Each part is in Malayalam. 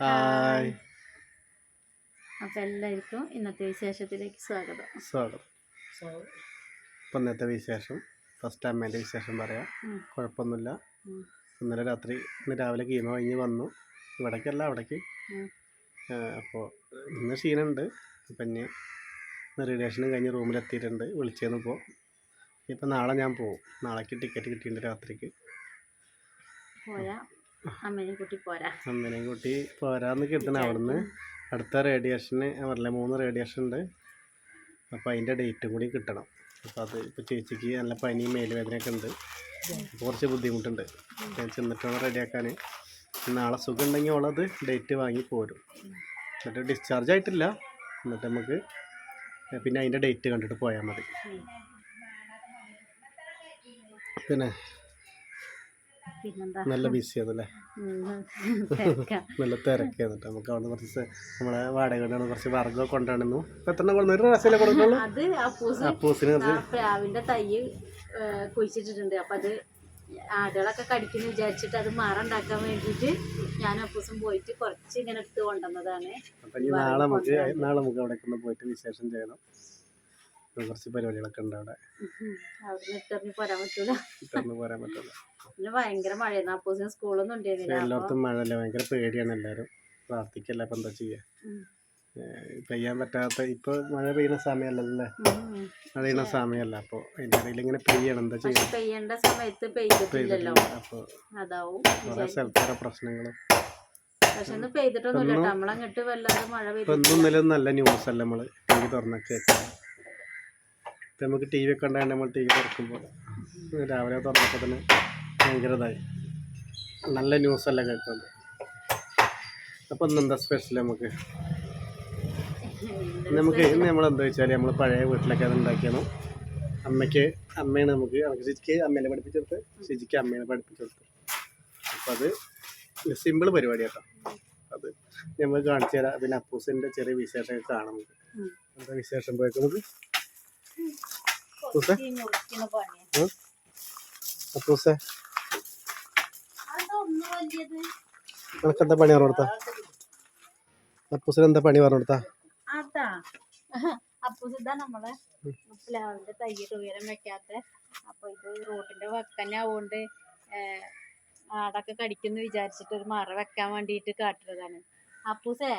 ഹായ്. അപ്പം എല്ലാവർക്കും ഇന്നത്തെ വിശേഷത്തിലേക്ക് സ്വാഗതം. സ്വാഗതം. ഇപ്പം ഇന്നത്തെ വിശേഷം ഫസ്റ്റ് അമ്മേന്റെ വിശേഷം പറയാം. കുഴപ്പമൊന്നുമില്ല. ഇന്നലെ രാത്രി ഇന്ന് രാവിലെ കീമ കഴിഞ്ഞ് വന്നു. ഇവിടേക്കല്ല അവിടേക്ക്. അപ്പോൾ ഇന്ന് ക്ഷീണമുണ്ട് അപ്പം ഇനി റേഡിയേഷനും കഴിഞ്ഞ് റൂമിലെത്തിയിട്ടുണ്ട് വിളിച്ചേന്ന് ഇപ്പോൾ ഇപ്പം നാളെ ഞാൻ പോകും നാളേക്ക് ടിക്കറ്റ് കിട്ടിയിട്ടുണ്ട് രാത്രിക്ക്. പോരാ അമ്മേനെയും കൂട്ടി പോരാന്ന് കിട്ടണം അവിടുന്ന്. അടുത്ത റേഡിയേഷന് പറഞ്ഞ മൂന്ന് റേഡിയേഷൻ ഉണ്ട്. അപ്പോൾ അതിന്റെ ഡേറ്റും കൂടി കിട്ടണം. അപ്പോൾ അത് ഇപ്പോൾ ചേച്ചിക്ക് നല്ല പനിയും മേലുവേദനയൊക്കെ ഉണ്ട്. കുറച്ച് ബുദ്ധിമുട്ടുണ്ട്. ഞാൻ ചെന്നിട്ട് റെഡിയാക്കാൻ നാളെ സുഖം ഉണ്ടെങ്കിൽ അവളത് ഡേറ്റ് വാങ്ങി പോരും. എന്നിട്ട് ഡിസ്ചാർജ് ആയിട്ടില്ല. എന്നിട്ട് നമുക്ക് പിന്നെ അതിന്റെ ഡേറ്റ് കണ്ടിട്ട് പോയാൽ മതി. പിന്നെ പിന്നെന്താ? നല്ല ബിസി ആണല്ലേ നല്ല തിരക്കാണ് നമുക്ക് അവിടെ കുറച്ച് നമ്മളെ വാടക കൊണ്ടാണ് കുറച്ച് വർഗം കൊണ്ടുവന്നു എത്ര കൊണ്ടു ഒരു പ്രാവശ്യമല്ലേ കൊടുക്കുള്ളൂ? അത് അപ്പൂസ് അപ്പൂസിന് പ്ലാവിന്റെ തൈ കുഴിച്ചിട്ടിട്ടുണ്ട്. അപ്പൊ അത് ആടുകളൊക്കെ കടിക്കുന്നു വിചാരിച്ചിട്ട് അത് മറുണ്ടാക്കാൻ വേണ്ടിയിട്ട് ഞാൻ അപ്പൂസും പോയിട്ട് കുറച്ച് ഇങ്ങനെ എടുത്ത് കൊണ്ടുവന്നതാണ്. നാളെ നമുക്ക് നാളെ നമുക്ക് അവിടെ പോയിട്ട് വിശേഷം ചെയ്യണം. കുറച്ച് പരിപാടികളൊക്കെ ഉണ്ട് അവിടെ. ഇട്ടെറിഞ്ഞ് പോരാൻ പറ്റില്ല ഭയങ്കര മഴയായിരുന്നു. അപ്പൂസിന് സ്കൂളൊന്നും അപ്പൊ എല്ലായിടത്തും മഴയല്ലേ. ഭയങ്കര പേടിയാണ് എല്ലാരും പ്രാർത്ഥിക്കല്ല ഇപ്പം എന്താ ചെയ്യാ. പെയ്യാൻ പറ്റാത്ത ഇപ്പൊ മഴ പെയ്യുന്ന സമയമല്ലല്ലേ ഉം. മഴ പെയ്യുന്ന സമയമല്ല. അപ്പൊ അതിന്റെ ഇടയിൽ ഇങ്ങനെ പെയ്യണം. എന്താ ചെയ്യാ? പെയ്യേണ്ട സമയത്ത് പെയ്തിട്ടില്ലല്ലോ. അപ്പോൾ അതാവും. കുറേ പ്രശ്നങ്ങളും. മഴ ഇപ്പം പെയ്തിട്ടില്ല. ഒന്നും നല്ല ന്യൂസ് അല്ല നമ്മൾ ടി വി തുറന്നൊക്കെ കേൾക്കാം നമുക്ക് ടി വി ഒക്കെ നമ്മൾ ടി വി തുറക്കുമ്പോൾ രാവിലെ തുറന്നപ്പോൾ തന്നെ ഭയങ്കര ഇതായി നല്ല ന്യൂസ് അല്ല കേൾക്കുന്നത്? അപ്പം ഇന്ന് എന്താ സ്പെഷ്യൽ നമുക്ക്? നമുക്ക് ഇന്ന് നമ്മൾ എന്താ വെച്ചാൽ നമ്മൾ പഴയ വീട്ടിലൊക്കെ അത് ഉണ്ടാക്കിയാണ് അമ്മയ്ക്ക് അമ്മയാണ് നമുക്ക് നമുക്ക് ശരിക്ക് അമ്മേനെ പഠിപ്പിച്ചെടുത്ത് ശരിക്ക് അമ്മേനെ പഠിപ്പിച്ചെടുത്ത് അപ്പം അത് സിമ്പിൾ പരിപാടി കേട്ടോ. അത് നമ്മൾ കാണിച്ചു തരാം. പിന്നെ അപ്പൂസിന്റെ ചെറിയ വിശേഷമൊക്കെ കാണാം നമുക്ക്. എന്താ വിശേഷം പോയൊക്കെ നമുക്ക് അപ്പൂസേ ഈ മുറിക്കുന്ന പണിയാ. ഉം? അപ്പൂസേ അതൊന്നും നിനക്ക് എന്താ പണി പറഞ്ഞു കൊടുത്താ അപ്പൂസിന് എന്താ പണി പറഞ്ഞു കൊടുത്താ അതാ അപ്പൊ ഇതാ നമ്മളെ പ്ലാവിന്റെ തയ്യിട്ട് ഉയരം വെക്കാത്ത. അപ്പൊ ഇത് റോട്ടിന്റെ വക്കന്നെ ആവുകൊണ്ട് ആടൊക്കെ കടിക്കുന്നു വിചാരിച്ചിട്ട് ഒരു മറ വെക്കാൻ വേണ്ടിട്ട് കാട്ടുന്നതാണ് അപ്പൂസേ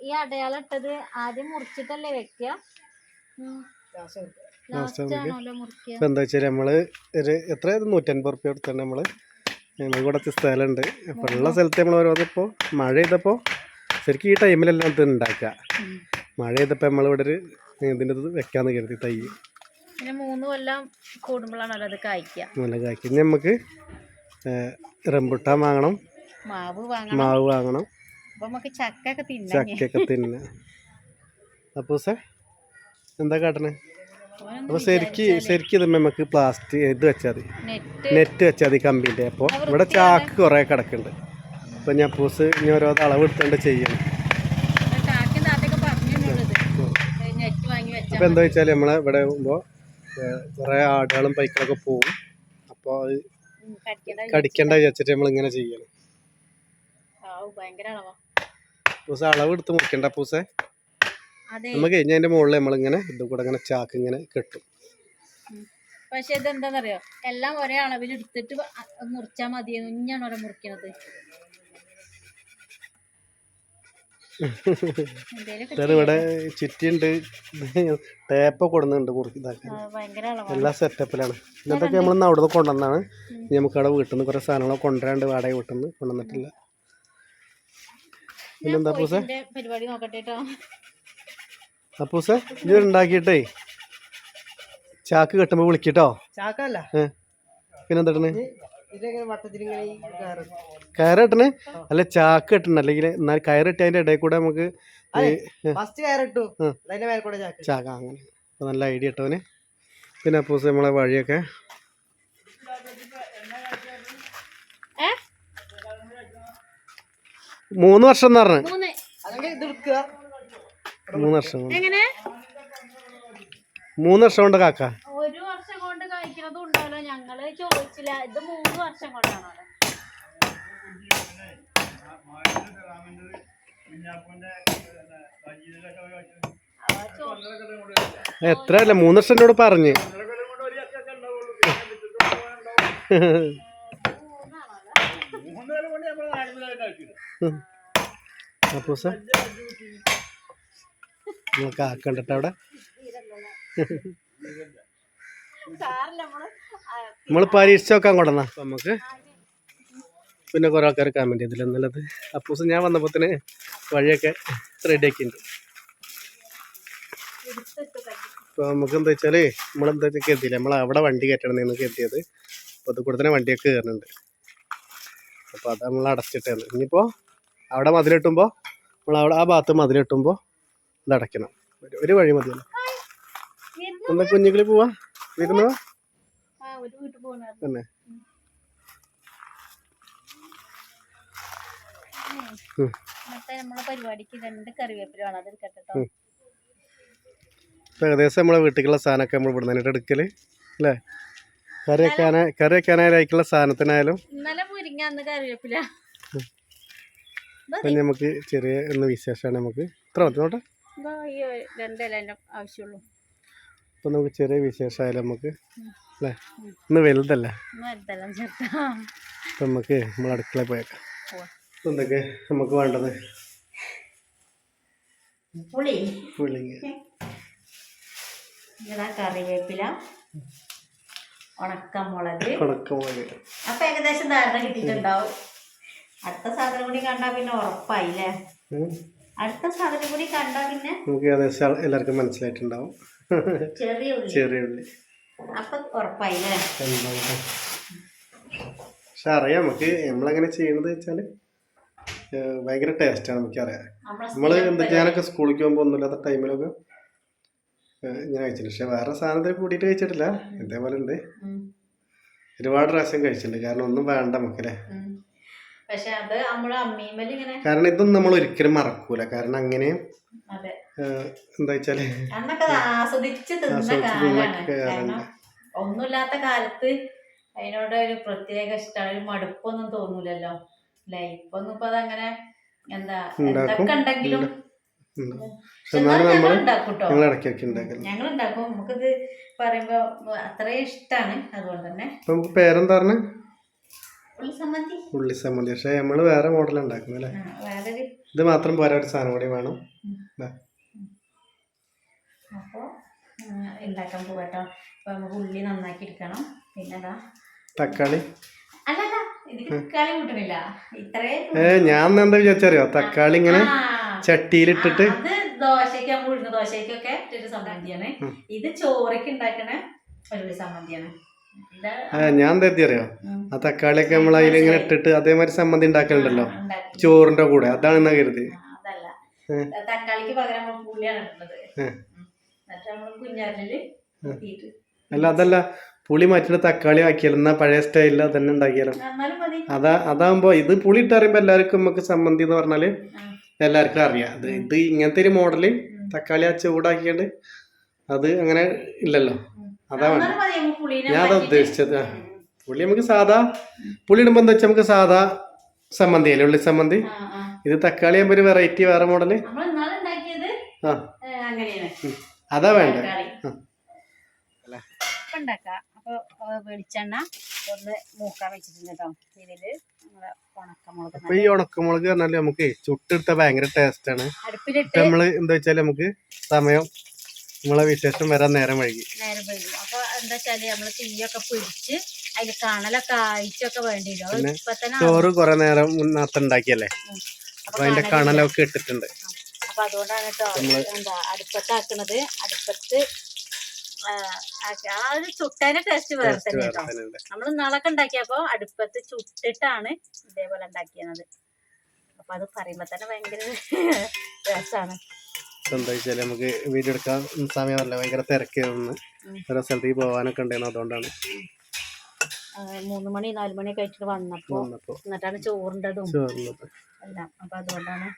ഈ അടയാളം ഇട്ടത് ആദ്യം മുറിച്ചിട്ടല്ലേ വെക്കുക ഇപ്പം എന്താ വെച്ചാൽ നമ്മൾ ഒരു എത്ര നൂറ്റൻപത് റുപ്യ കൊടുത്തിട്ടുണ്ട് നമ്മൾ കുറച്ച് സ്ഥലമുണ്ട്. അപ്പോൾ ഉള്ള സ്ഥലത്ത് നമ്മൾ ഓരോന്നിപ്പോൾ മഴ ചെയ്തപ്പോൾ ശരിക്കും ഈ ടൈമിലെല്ലാം ഇത് ഉണ്ടാക്കുക. മഴ ചെയ്തപ്പോൾ നമ്മളിവിടെ ഒരു ഇതിന്റെ ഇത് വെക്കാന്ന് കരുതി തൈ. പിന്നെ മൂന്ന് കൊല്ലം കൂടുമ്പോഴാണല്ലോ അത് കായ്ക്കുക നല്ല കായ്ക്ക്. ഇനി നമുക്ക് റംബുട്ടാൻ വാങ്ങണം. മാവ് വാങ്ങണം. മാവ് വാങ്ങണം. അപ്പോൾ നമുക്ക് ചക്ക ഒക്കെ തിന്നാൻ ചക്കയൊക്കെ തിന്നെ അപ്പോൾ സേ എന്താ കാട്ടണേ? അപ്പോൾ ശരിക്ക് ശരിക്ക് ഇത് നമുക്ക് പ്ലാസ്റ്റിക് ഇത് വെച്ചാൽ മതി നെറ്റ് വെച്ചാൽ മതി കമ്പിന്റെ അപ്പോൾ ഇവിടെ ചാക്ക് കുറേ കിടക്കുന്നുണ്ട് അപ്പോൾ ഞാൻ പൂസ് ഇനി ഓരോ അളവ് എടുത്തുകൊണ്ട് ചെയ്യണം. അപ്പോൾ എന്താ വെച്ചാൽ നമ്മളെ ഇവിടെ പോകുമ്പോ കുറേ ആടുകളും പൈക്കളൊക്കെ പോവും. അപ്പോൾ അത് കടിക്കണ്ട വിചാരിച്ചിട്ട്. നമ്മൾ ഇങ്ങനെ ചെയ്യണം പൂസ അളവാ എടുത്ത് മുറിക്കണ്ട പൂസേ. നമുക്ക് കഴിഞ്ഞതിന്റെ മുകളിൽ നമ്മളിങ്ങനെ ഇത് കൂടെ ഇങ്ങനെ ചാക്ക് ഇങ്ങനെ കെട്ടും. പക്ഷെ ഇതെന്താന്നറിയോ? എല്ലാം ഒരേ അളവിൽ എടുത്തിട്ട് മുറിച്ചാൽ മതി ഇഞ്ഞാണ് ഓരോ മുറിക്കണത്. ഇവിടെ ചുറ്റിയുണ്ട് ടേപ്പ് കൊടുക്കുന്നുണ്ട് മുറുക്കി എല്ലാ സെറ്റപ്പിലാണ്. ഇന്നത്തൊക്കെ നമ്മൾ ഇന്ന് അവിടുന്ന് കൊണ്ടുവന്നാണ്. നമുക്ക് അവിടെ വീട്ടിൽ നിന്ന് കുറേ സാധനങ്ങളൊക്കെ കൊണ്ടുവരാണ്ട് വാടക വീട്ടിൽ നിന്ന് കൊണ്ടുവന്നിട്ടില്ല പിന്നെന്താ പൂസേ? പരിപാടി നോക്കട്ടെ കേട്ടോ അപ്പൂസേ ഇത് ഉണ്ടാക്കിയിട്ടേ ചാക്ക് കെട്ടുമ്പോ വിളിക്കട്ടോ. ചാക്കല്ല. പിന്നെന്താണ് പിന്നെന്താട്ടണ്? ഇതിങ്ങനെ വട്ടത്തിലിങ്ങനെ ഈ കയറ്? കയറ് കെട്ടണ്? അല്ല ചാക്ക് കെട്ടണം. അല്ലെങ്കിൽ എന്നാൽ കയറിട്ട് അതിന്റെ ഇടയിൽ കൂടെ നമുക്ക് ചാക്ക്. അങ്ങനെ. നല്ല ഐഡിയ ഇട്ടവന് പിന്നെ അപ്പൂസ് നമ്മളെ വഴിയൊക്കെ. മൂന്ന് വർഷം എന്ന് പറഞ്ഞു. മൂന്ന് വർഷം കൊണ്ട്. എങ്ങനെ? മൂന്ന് വർഷം കൊണ്ട് കാക്ക? ഒരു വർഷം കൊണ്ട് കഴിക്കണതും ഉണ്ടല്ലോ ഞങ്ങൾ ചോദിച്ചില്ല. ഇത് മൂന്ന് വർഷം കൊണ്ടാണ്? എത്ര അല്ല മൂന്ന് വർഷം എന്നോട് പറഞ്ഞ്. അപ്പൂസ നിങ്ങൾക്ക് കണ്ടിട്ട് അവിടെ? നമ്മൾ പരീക്ഷിച്ച് നോക്കാൻ കൊണ്ടുവന്നാ. നമുക്ക് പിന്നെ കുറെ ആൾക്കാർ കമന്റ് ചെയ്തില്ല. എന്നുള്ളത് അപ്പൂസ് ഞാൻ വന്നപ്പോത്തിന് വഴിയൊക്കെ റെഡി ആക്കിയിട്ടുണ്ട്. അപ്പൊ നമുക്ക് എന്താ വെച്ചാൽ നമ്മളെന്താ വെച്ചാൽ കരുതിയില്ല. നമ്മൾ അവിടെ വണ്ടി കയറ്റണം എന്ന് കരുതിയത്. അപ്പോൾ അത് കൂടെ തന്നെ വണ്ടിയൊക്കെ കയറുന്നുണ്ട്. അപ്പോൾ അത് നമ്മൾ അടച്ചിട്ടാണ് ഇനിയിപ്പോൾ അവിടെ മതിലിട്ടുമ്പോ നമ്മൾ അവിടെ ആ ഭാഗത്ത് മതിലിട്ടുമ്പോൾ ഇത് അടയ്ക്കണം ഒരു- വഴി മതിയല്ലോ. വരുന്നു. എന്താ കുഞ്ഞുങ്ങൾ പോവാ. വരുന്നോ തന്നെ. ഏകദേശം നമ്മളെ വീട്ടിലുള്ള സാധനമൊക്കെ നമ്മൾ ഇവിടെ നിന്നിട്ട് എടുക്കൽ. അല്ലേ? കറി വെക്കാനായി കറി വെക്കാനായിട്ടുള്ള സാധനത്തിനായാലും നമുക്ക് ചെറിയ ഒന്ന് വിശേഷമാണ് നമുക്ക്. ഇത്ര മതി നോട്ടെ. ഈ രണ്ടില ആവശ്യമുള്ളൂ. ഇപ്പം നമുക്ക് ചെറിയ വിശേഷമായാലും നമുക്ക്? അല്ലേ? ഇന്ന് വലുതല്ല? ചേർത്താ നമുക്ക് നമ്മൾ അടുക്കള പോയേക്കാം. എന്തൊക്കെ നമുക്ക് വേണ്ടത്? പുളി. പുളിങ്ങ കറിവേപ്പില ഉണക്കമുളക്. ഉണക്കമുളക്. അപ്പൊ ഏകദേശം ധാരണ കിട്ടിയിട്ടുണ്ടാവും. അടുത്ത സാധനം കൂടി കണ്ടാ പിന്നെ ഉറപ്പായില്ലേ. അടുത്ത സാധനം കൂടി കണ്ടാ പിന്നെ നമുക്ക് ഏകദേശം എല്ലാവർക്കും മനസ്സിലായിട്ടുണ്ടാവും. ചെറിയ ഉള്ളി. ചെറിയ ഉള്ളി. അപ്പൊ ഉറപ്പായില്ലേ പക്ഷെ അറിയാം നമുക്ക് നമ്മളെങ്ങനെ ചെയ്യണത് വെച്ചാൽ ഭയങ്കര ടേസ്റ്റാണ് നമുക്കറിയാം. നമ്മൾ നമ്മൾ എന്താ ഞാനൊക്കെ സ്കൂളിൽ പോകുമ്പോൾ ഒന്നുമില്ലാത്ത ടൈമിലൊക്കെ ഇങ്ങനെ ഞാൻ കഴിച്ചിട്ടുണ്ട്. പക്ഷെ വേറെ സാധനത്തിൽ കൂടിയിട്ട് കഴിച്ചിട്ടില്ല. ഇതേപോലെ ഉണ്ട്. ഒരുപാട് പ്രാവശ്യം കഴിച്ചിട്ടുണ്ട്. കാരണം ഒന്നും വേണ്ട നമുക്കല്ലേ. പക്ഷെ അത് നമ്മൾ അമ്മീമേൽ ഇങ്ങനെ കാരണം ഇതൊന്നും നമ്മൾ ഒരിക്കലും മറക്കൂല. കാരണം അങ്ങനെ എന്താ വെച്ചാൽ അന്നൊക്കെ അത് ആസ്വദിച്ച് തിന്ന കാലാണ് കാലാണ്. കാരണം ഒന്നുമില്ലാത്ത കാലത്ത് അതിനോട് ഒരു പ്രത്യേക ഇഷ്ടമാണ് ഒരു മടുപ്പൊന്നും തോന്നൂലല്ലോ. അല്ലെ? ഇപ്പൊ ഒന്നും ഇപ്പൊ അതങ്ങനെ എന്താ ഉണ്ടാക്കും. എന്തൊക്കെ ഉണ്ടെങ്കിലും ഞങ്ങൾ ഉണ്ടാക്കും നമുക്കിത് പറയുമ്പോ അത്രയും ഇഷ്ടാണ്. അതുകൊണ്ട് തന്നെ പേരെന്താ പറഞ്ഞ? ഉള്ളി സമ്മന്തി പക്ഷെ നമ്മൾ വേറെ മോഡൽ ഉണ്ടാക്കുന്നു അല്ലേ? ഇത് മാത്രം പോരാ ഒരു സാധനം കൂടി വേണം. അപ്പോൾ ഉണ്ടാക്കാൻ പോകട്ടോ അപ്പോൾ നമുക്ക് ഉള്ളി നന്നാക്കി എടുക്കണം. പിന്നെ അതാ തക്കാളി. അല്ലല്ല ഇതിന് തക്കാളി കൂട്ടണില്ല. ഇത്രയും ഏ ഞാൻ എന്താ വിചാരിച്ചറിയോ? തക്കാളി ഇങ്ങനെ ചട്ടിയിലിട്ടിട്ട് ദോശയ്ക്ക് നമ്മൾ ഉഴുന്ന ദോശയ്ക്കൊക്കെ ഒരു സമ്മന്തിയാണ് ഇത് ചോറയ്ക്ക് ഉണ്ടാക്കണ ഒരു സമ്മന്തിയാണ് ഞാൻ എന്താ അറിയോ. ആ തക്കാളിയൊക്കെ നമ്മൾ അതിലിങ്ങനെ ഇട്ടിട്ട് അതേമാതിരി സമ്മതി ഉണ്ടാക്കലുണ്ടല്ലോ? ചോറിന്റെ കൂടെ. അതാണ് എന്നാ കരുതി തക്കാളിക്ക് പകരം പുളിയാണ് അല്ല അതല്ല. പുളി മാറ്റിട്ട് തക്കാളി ആക്കിയാലും? എന്നാ പഴയ സ്റ്റൈലിൽ അതന്നെ ഉണ്ടാക്കിയാലോ? അതാ അതാകുമ്പോ ഇത് പുളി ഇട്ടറിയുമ്പോ എല്ലാവർക്കും നമുക്ക് സമ്മതി എന്ന് പറഞ്ഞാൽ എല്ലാവർക്കും അറിയാം. അത് ഇത് ഇങ്ങനത്തെ ഒരു മോഡൽ തക്കാളി ആ ചൂടാക്കിയാണ്ട് അത് അങ്ങനെ ഇല്ലല്ലോ. അതാ വേണ്ടത്. എന്നാലും മതി നമുക്ക് ഞാൻ അതാ ഉദ്ദേശിച്ചത്. പുളി നമുക്ക് സാധാ പുളി ഇടുമ്പോ എന്താ വെച്ചാൽ നമുക്ക് സാധാ സമ്മന്തി അല്ലേ? ഉള്ളി സമ്മന്തി. ഇത് തക്കാളി ആകുമ്പോ ഒരു വെറൈറ്റി വേറെ മോഡൽ ആ. അതാ. ഇപ്പൊ ഉണ്ടാക്കാം. അപ്പൊ വെളിച്ചെണ്ണ ഒന്ന് മൂക്കാൻ വെച്ചിട്ടുണ്ട് കേട്ടോ. ഇതിൽ നമ്മളെ ഉണക്കമുളക് അപ്പൊ ഈ ഉണക്കമുളക് പറഞ്ഞാൽ നമുക്ക് ചുട്ടെടുത്ത ഭയങ്കര ടേസ്റ്റ് ആണ്. നമ്മൾ എന്താ വെച്ചാൽ നമുക്ക് സമയം നമ്മളെ വിശേഷം വരാൻ നേരം വൈകി. നേരം വൈകി. അപ്പൊ എന്താ വെച്ചാൽ നമ്മൾ തീയൊക്കെ പിടിച്ച് അതിന് കണലൊക്കെ അഴിച്ചൊക്കെ വേണ്ടിയില്ലോ ഇപ്പൊ ചോറ് കുറെ നേരം മുന്നത്തെ ഉണ്ടാക്കിയല്ലേ. അപ്പൊ അതിന്റെ കണലൊക്കെ ഇട്ടിട്ടുണ്ട്. അപ്പൊ അതുകൊണ്ടാണ് കേട്ടോ എന്താ അടുപ്പത്താക്കണത്. അടുപ്പത്ത് ആ, ഒരു ചുട്ടേന്റെ ടേസ്റ്റ് വേറെ തന്നെയാണ് തന്നെ കേട്ടോ നമ്മൾ നാളൊക്കെ ഉണ്ടാക്കിയപ്പോ അടുപ്പത്ത് ചുട്ടിട്ടാണ് ഇതേപോലെ ഉണ്ടാക്കിയത് അപ്പൊ അത് പറയുമ്പോ തന്നെ ഭയങ്കര രസാണ്. എന്താ വെച്ചാൽ നമുക്ക് വീഡിയോ എടുക്കാൻ സമയമല്ല ഭയങ്കര തിരക്കായിരുന്നു. ഉം. ഓരോ സ്ഥലത്തേക്ക് പോകാനൊക്കെ ഉണ്ടായിരുന്നു അതുകൊണ്ടാണ്. മൂന്ന് മണി നാല് മണി കഴിച്ചിട്ട് വന്നപ്പോ വന്നപ്പോ. എന്നിട്ടാണ് ചോറിന്റെതും എല്ലാം. അപ്പൊ അതുകൊണ്ടാണ്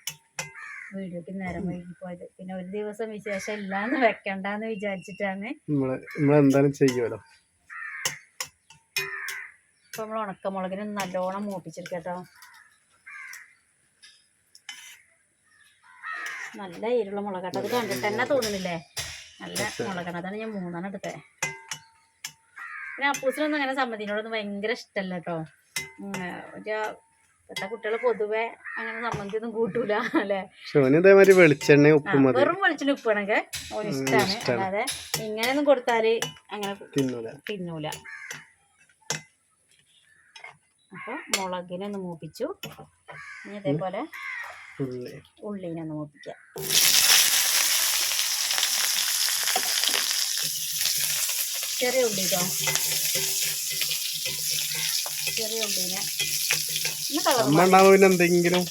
വീഡിയോക്ക് നേരം വൈകി പോയത്. പിന്നെ ഒരു ദിവസം വിശേഷം ഇല്ലാന്ന് വെക്കണ്ടെന്ന് വിചാരിച്ചിട്ടാണ്. നമ്മൾ നമ്മളെന്തായാലും ചെയ്യുമല്ലോ ഇപ്പൊ നമ്മൾ ഉണക്കമുളകിന് നല്ലോണം മൂപ്പിച്ചെടുക്കട്ടോ നല്ല എരിവുള്ള മുളകാട്ടോ അത് കണ്ടിട്ട് തന്നെ തോന്നുന്നില്ലേ? നല്ല മുളകാണ് അതാണ് ഞാൻ മൂന്നെണ്ണം എടുത്തത് പിന്നെ അപ്പൂസിനൊന്നും അങ്ങനെ സമ്മതിനോടൊന്നും ഭയങ്കര ഇഷ്ടമല്ല കേട്ടോ. ഇപ്പോഴത്തെ കുട്ടികൾ പൊതുവെ അങ്ങനെ സമ്മതി ഒന്നും കൂട്ടൂല അല്ലേ? വെളിച്ചെണ്ണ ഉപ്പും വെറും വെളിച്ചെണ്ണ ഉപ്പാണെങ്കിൽ ഓന് ഇഷ്ടമാണ്. അല്ലാതെ ഇങ്ങനെയൊന്നും കൊടുത്താൽ അങ്ങനെ തിന്നൂല. അപ്പൊ മുളകിനെ ഒന്ന് മൂപ്പിച്ചു. ഇനി ഇതേപോലെ ഉള്ളി. ഉള്ളിനെ നോപ്പിക്കാം ചെറിയ ഉള്ളി കേട്ടോ ചെറിയ ഉള്ളിനെ എന്തെങ്കിലും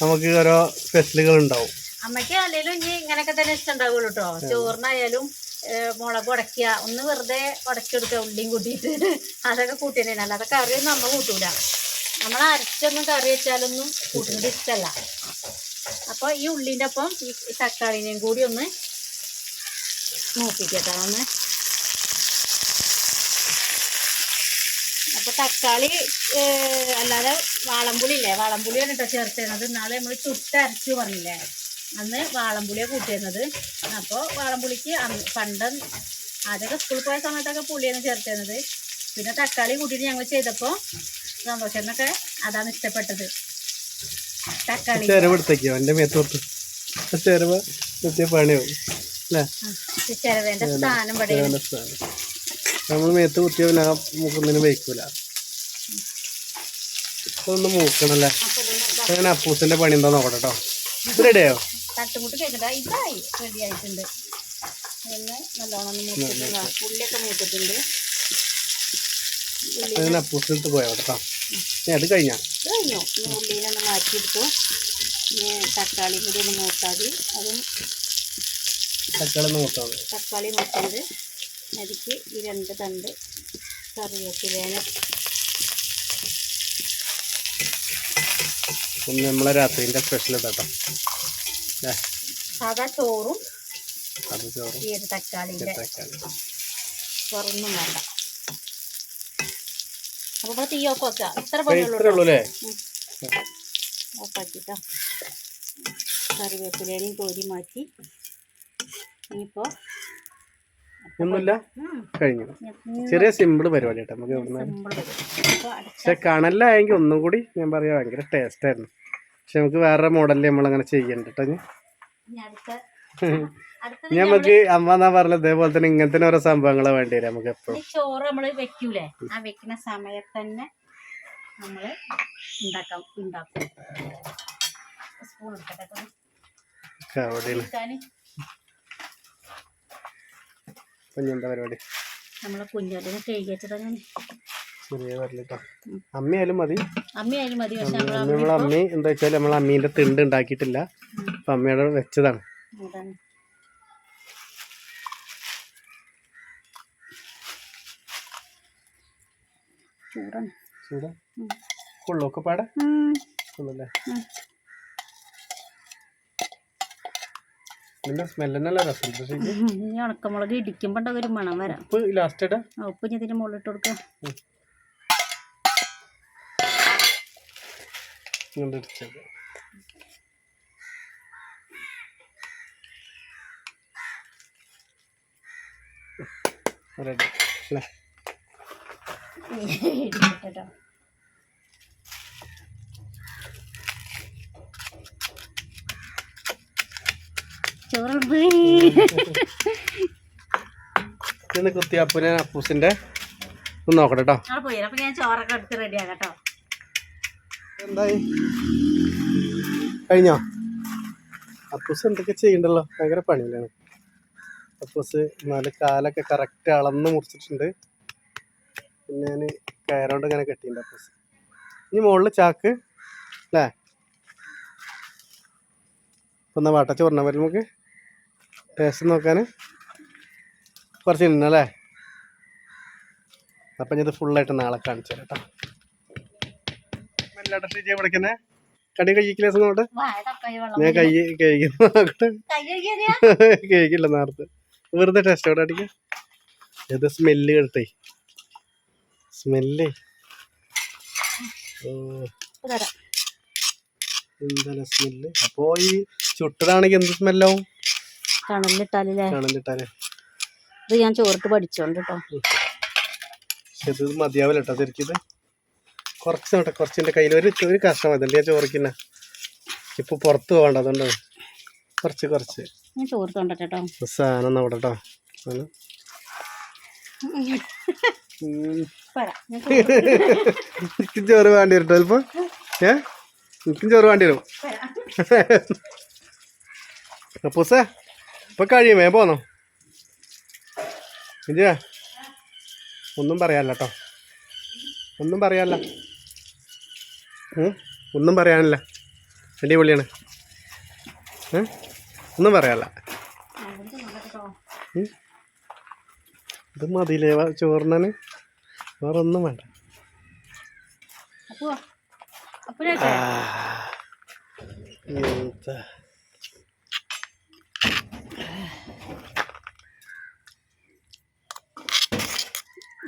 നമുക്ക് ഓരോ സ്പെഷ്യലുകൾ ഉണ്ടാവും. അമ്മയ്ക്ക് അല്ലെങ്കിലും ഇനി ഇങ്ങനെയൊക്കെ തന്നെ ഇഷ്ടം ഉണ്ടാവുള്ളൂ കേട്ടോ ചോറിനായാലും മുളക് ഉടക്കുക ഒന്ന് വെറുതെ ഉടച്ചെടുക്കുക ഉള്ളിയും കൂട്ടിയിട്ട്. അതൊക്കെ കൂട്ടിയതന്നെ അല്ലാതെ കറിയൊന്നും അമ്മ കൂട്ടൂല. നമ്മൾ അരച്ചൊന്നും കറി വെച്ചാലൊന്നും കൂട്ടുന്നത് ഇഷ്ടമല്ല അപ്പോൾ ഈ ഉള്ളിന്റെ ഒപ്പം ഈ തക്കാളിനെയും കൂടി ഒന്ന് മൂപ്പിക്കട്ടോ ഒന്ന്. അപ്പോൾ തക്കാളി അല്ലാതെ വാളംപുളി ഇല്ലേ വാളംപുളിയാണ് കേട്ടോ ചേർത്തേണത് നാളെ നമ്മൾ ചുട്ടരച്ചു പറഞ്ഞില്ലേ? അന്ന് വാളംപുളിയാണ് കൂട്ടിയിരുന്നത്. അപ്പോൾ വാളംപുളിക്ക് പണ്ട് ആദ്യമൊക്കെ സ്കൂളിൽ പോയ സമയത്തൊക്കെ പുളിയാണ് ചേർത്തിരുന്നത്. പിന്നെ തക്കാളി കൂട്ടിയിട്ട് ഞങ്ങൾ ചെയ്തപ്പോൾ സന്തോഷനൊക്കെ അതാണ് ഇഷ്ടപ്പെട്ടത്. തക്കാളി. ചെരവ് എടുത്തേക്കോ എന്റെ മേത്തോട്ട്. ചെരവ് എത്തിയ പണിയാവും. അല്ലേ? ചിരവേന്റെ സ്ഥാനം ഇവിടെ ചെരവിന്റെ സ്ഥാനം നമ്മൾ മേത്ത് കുത്തിയ പിന്നെ ആ മൂക്കൊന്നിനും വയ്ക്കൂല. അതൊന്ന് മൂക്കണല്ലേ അപ്പൂസിന്റെ പണി എന്താ നോക്കട്ടെ കേട്ടോ ഇത് റെഡിയായോ തട്ടുമുട്ട് ഇതായി. റെഡി ആയിട്ടുണ്ട്. നല്ലോണം ഉള്ളിയൊക്കെ മൂത്തിട്ടുണ്ട്. അപ്പൂസിനടുത്ത് പോയോ കേട്ടോ അത് കഴിഞ്ഞാ? ഇത് കഴിഞ്ഞു ഒന്ന് മാറ്റിയെടുത്തു. ഇനി തക്കാളി കൂടി ഒന്ന് മൂത്താതി. അതും തക്കാളി നോക്കാം തക്കാളി മൂക്കുന്നത് അതിക്ക് ഈ രണ്ട് തണ്ട് കറിവേപ്പിലേനെ ഒന്ന് നമ്മളെ രാത്രിന്റെ സ്പെഷ്യൽ ഇതാട്ടോ സാധാ ചോറും അത് ചോറും. ഈ ഒരു തക്കാളിന്റെ തക്കാളി. തുറന്നും വേണ്ട. അപ്പോൾ തീ ഓഫ് വെക്കുക ഇത്ര ഉള്ളൂ അല്ലേ? ഓഫാക്കിട്ടോ കറിവേപ്പിലേനെയും കോരി മാറ്റി. ഇനിയിപ്പോൾ ഒന്നുമില്ല? കഴിഞ്ഞു. ചെറിയ സിമ്പിൾ പരിപാടി കേട്ടോ നമുക്ക് പക്ഷെ കണലായെങ്കിൽ ഒന്നും കൂടി ഞാൻ പറയാം ഭയങ്കര ടേസ്റ്റ് ആയിരുന്നു. പക്ഷെ നമുക്ക് വേറെ മോഡലിൽ നമ്മളങ്ങനെ ചെയ്യണ്ട കേട്ടോ. നമുക്ക് അമ്മ എന്നാ പറഞ്ഞത്? ഇതേപോലെ തന്നെ ഇങ്ങനത്തെ ഓരോ സംഭവങ്ങളെ വേണ്ടി വരും നമുക്ക് എപ്പോഴും ചോറ് നമ്മൾ വെക്കൂലേ? ആ വെക്കുന്ന സമയത്ത് തന്നെ നമ്മൾ ഉണ്ടാക്കാം ഉണ്ടാക്കും. സ്പൂൺ എടുക്കട്ടെ എന്താ പരിപാടി? നമ്മൾ കുഞ്ഞോലിനെ കഴുകി വെച്ചതാ ഞാൻ ചെറിയ വരലിട്ടോ അമ്മയായാലും മതി. അമ്മയായാലും മതി പക്ഷെ നമ്മളെ അമ്മ എന്താ വെച്ചാൽ നമ്മൾ അമ്മീന്റെ തിണ്ട് ഉണ്ടാക്കിയിട്ടില്ല. അപ്പം അമ്മയുടെ വെച്ചതാണ്. അതാണ്. ചൂടാണ്. ചൂടാ? കൊള്ളൊക്കെ പാടെ. കൊള്ളല്ലേ? ഉം. നിന്റെ സ്മെല്ല് തന്നെയല്ല രസം? പക്ഷേ ഇനി ഉണക്കമുളക് ഇടിക്കുമ്പോൾ ഒരു മണം വരാം. ഉപ്പ് ലാസ്റ്റ് ഇടാ. ഉപ്പ് ഞാൻ ഇതിന് മുകളിലിട്ട് കൊടുക്കാം. ഇങ്ങോട്ട് ഇടിച്ചത് റെഡി. അല്ലേ? ചോറ് ഇന്ന് കുത്തിയപ്പൂനെ അപ്പൂസിന്റെ ഒന്ന് നോക്കട്ടെ കേട്ടോ ഞാൻ ചോറൊക്കെ എടുത്ത് റെഡി ആകട്ടോ എന്തായി? കഴിഞ്ഞോ? അപ്പൂസ് എന്തൊക്കെ ചെയ്യണ്ടല്ലോ? ഭയങ്കര പണിയിലാണ് അപ്പൂസ് നാല് കാലൊക്കെ കറക്റ്റ് അളന്ന് മുറിച്ചിട്ടുണ്ട്. പിന്നെ ഞാൻ കയറോണ്ട് ഇങ്ങനെ കെട്ടിയിട്ടുണ്ട് അപ്പോസ്. ഇനി മുകളിൽ ചാക്ക് അല്ലേ അപ്പം എന്നാൽ വട്ടച്ച് പറഞ്ഞാൽ പറ്റും നമുക്ക് ടേസ്റ്റ് നോക്കാൻ കുറച്ച് ഇന്നല്ലേ അപ്പം ഞാനിത് ഫുള്ളായിട്ട് നാളെ കാണിച്ചു തരാം കേട്ടോ മെല്ലാട്ട് കടി കഴിക്കില്ല അങ്ങോട്ട് ഞാൻ കൈ കഴിക്കുന്നു? കഴിക്കില്ല നേരത്തെ. വെറുതെ ടെസ്റ്റ് അവിടെ അടിക്കാം ഇത് സ്മെല്ല് കേട്ടേ സ്മെല്ലേ എന്താ സ്മെല്ല് അപ്പോ ഈ ചുട്ടതാണെങ്കിൽ എന്ത് സ്മെല്ലാവും കണലിട്ടാലേ കണലിട്ടാലേ ഇത് ഞാൻ ചോറിട്ട് പഠിച്ചോണ്ട് കേട്ടോ പക്ഷെ ഇത് മതിയാവില്ല കേട്ടോ ശരിക്കും കുറച്ച് നോട്ടെ കുറച്ച് എന്റെ കയ്യിൽ ഒരു ഒരു കഷ്ണം മതി. എന്റെ ചോറിക്കുന്ന ഇപ്പൊ പുറത്ത് പോകണ്ട അതുകൊണ്ടാണ്. കുറച്ച് കുറച്ച്. ഞാൻ ചോറ് തൊണ്ടട്ടെ സാധനം എനിക്കും വേണ്ടി വരും കേട്ടോ ചിലപ്പോ? ഏ? എനിക്കും ചോറ് വേണ്ടി വരും അപ്പൂസേ ഇപ്പൊ കഴിയുമേ പോന്നോ. ഇല്ല ഒന്നും പറയാല്ല കേട്ടോ ഒന്നും പറയാല്ല ഒന്നും പറയാനില്ല. അടിപൊളിയാണ്. ഏ? ഒന്നും പറയാല്ല? ഇത് മതിയില്ലേ ചോറിനാന്? വേറെ ഒന്നും വേണ്ട എന്താ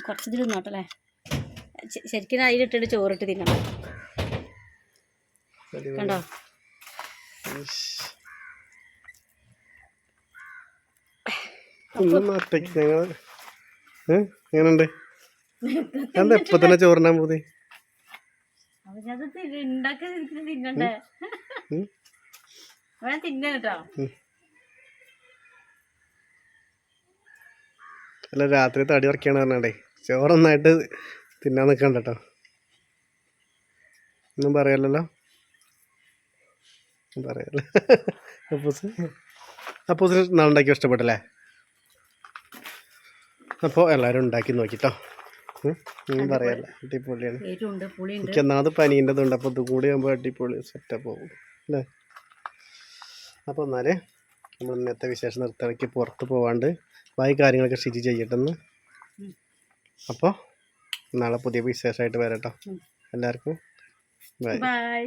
കുറച്ച് ഇതിൽ ശരിക്കും അതിലിട്ടിട്ട് ചോറിട്ട് തിന്നണം. കണ്ടോ? ഒറ്റയ്ക്ക് ഞങ്ങൾ എങ്ങനെയുണ്ട്? എന്താ ഇപ്പൊ തന്നെ ചോറിനാൻ പോതി അല്ല രാത്രി തടി വറക്കാണ് പറഞ്ഞേ ചോറൊന്നായിട്ട് തിന്നാൻ നിൽക്കണ്ട കേട്ടോ. ഒന്നും പറയാലല്ലോ ഒന്നും അപ്പൂസ് അപ്പൂസ്. അപ്പൂസിന് നാളുണ്ടാക്കി ഇഷ്ടപ്പെട്ടല്ലേ? അപ്പോൾ എല്ലാവരും ഉണ്ടാക്കി നോക്കിട്ടോ. പറയല്ല. അടിപൊളിയാണ്. എനിക്ക് പുളിയുണ്ട്. എനിക്ക് ഒന്നാമത് പനീന്റെതുണ്ട് അപ്പോൾ ഇത് കൂടി ആകുമ്പോൾ അടിപൊളി സെറ്റപ്പ് ആവും. അല്ലേ? അപ്പോൾ എന്നാലേ നമ്മൾ ഇന്നത്തെ വിശേഷം നിർത്തിറക്കി പുറത്ത് പോവാണ്ട് ബാക്കി കാര്യങ്ങളൊക്കെ സ്റ്റിച്ച് ചെയ്യട്ടെന്ന്. അപ്പോൾ നാളെ പുതിയ വിശേഷമായിട്ട് വരാം കേട്ടോ എല്ലാവർക്കും ബൈ ബൈ